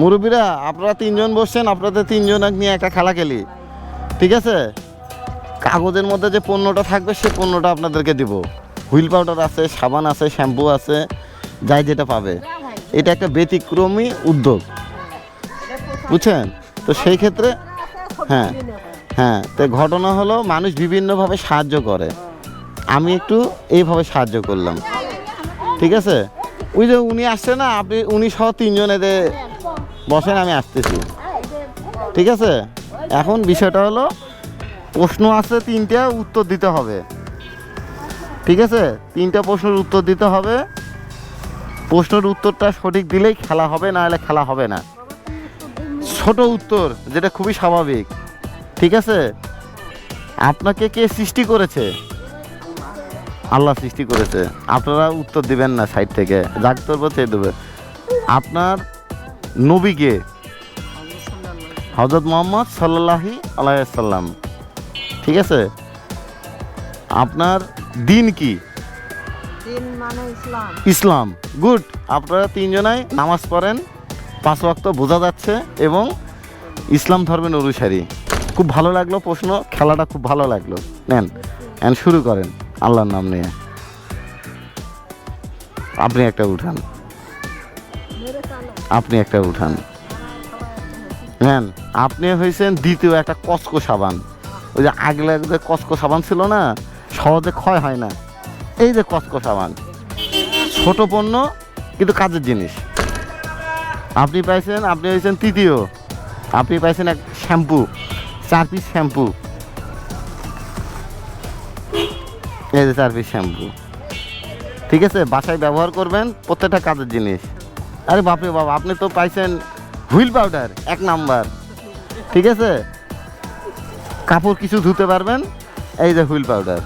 মুরব্বীরা, আপনারা তিনজন বসছেন, আপনাদের তিনজন এক নিয়ে একটা খেলা খেলি। ঠিক আছে? কাগজের মধ্যে যে পণ্যটা থাকবে সেই পণ্যটা আপনাদেরকে দিব। হুইল পাউডার আছে, সাবান আছে, শ্যাম্পু আছে, যাই যেটা পাবে। এটা একটা ব্যতিক্রমী উদ্যোগ। বুঝছেন? তো সেই ক্ষেত্রে হ্যাঁ হ্যাঁ তো ঘটনা হলো মানুষ বিভিন্নভাবে সাহায্য করে। আমি একটু এইভাবে সাহায্য করলাম। ঠিক আছে? ওই যে উনি আসছে না, আপনি, উনি সহ তিনজন এতে বসেন, আমি আসতেছি। ঠিক আছে? এখন বিষয়টা হলো, প্রশ্ন আছে তিনটা, উত্তর দিতে হবে। ঠিক আছে? তিনটা প্রশ্নের উত্তর দিতে হবে। প্রশ্নের উত্তরটা সঠিক দিলেই খেলা হবে, না হলে খেলা হবে না। ছোট উত্তর, যেটা খুবই স্বাভাবিক। ঠিক আছে? আপনাকে কে সৃষ্টি করেছে? আল্লাহ সৃষ্টি করেছে। আপনারা উত্তর দিবেন না সাইড থেকে। যাক, তোর চেয়ে দেবে। আপনার নবীকে। হজরত মোহাম্মদ সাল্লাহি আলাইসাল্লাম ঠিক আছে? আপনার দিন কি? মানে ইসলাম। গুড। আপনারা তিনজনাই নামাজ পড়েন পাঁচ ওয়াক্ত বোঝা যাচ্ছে এবং ইসলাম ধর্মের অনুসারী। খুব ভালো লাগল প্রশ্ন খেলাটা খুব ভালো লাগল। নেন এন শুরু করেন আল্লাহর নাম নিয়ে। আপনি একটা উঠান। আপনি একটা উঠান। নেন, আপনি হয়েছেন দ্বিতীয় একটা কসকো সাবান। ওই যে আগলে যে কসকো সাবান ছিল না, সহজে ক্ষয় হয় না। এই যে কসকো সাবান, ছোট পণ্য, কিন্তু কাজের জিনিস। আপনি পাইছেন, আপনি হয়েছেন তৃতীয়। আপনি পাইছেন এক শ্যাম্পু, চার পিস শ্যাম্পু। এই যে চার পিস শ্যাম্পু। ঠিক আছে, বাসায় ব্যবহার করবেন, প্রত্যেকটা কাজের জিনিস। আরে বাপরে বাপ, আপনি তো পাইছেন হুইল পাউডার, এক নাম্বার। ঠিক আছে? কাপড় কিছু ধুতে পারবেন, এই যে হুইল পাউডার।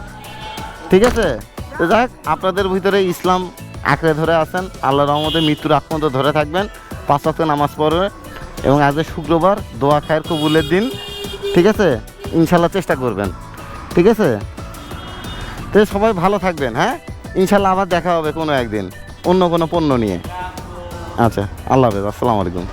ঠিক আছে? যাক আপনাদের ভিতরে ইসলাম আঁকড়ে ধরে আছেন, আল্লাহ রহমতে মৃত্যুর পর্যন্ত ধরে থাকবেন, পাঁচ ওয়াক্ত নামাজ পড়বে এবং আজ শুক্রবার দোয়া খায়ের কবুলের দিন। ঠিক আছে? ইনশাল্লাহ চেষ্টা করবেন। ঠিক আছে? তো সবাই ভালো থাকবেন হ্যাঁ? ইনশাল্লাহ আবার দেখা হবে কোনো একদিন, অন্য কোনো পণ্য নিয়ে। আচ্ছা আল্লাহ হাফেজ আসসালামু আলাইকুম।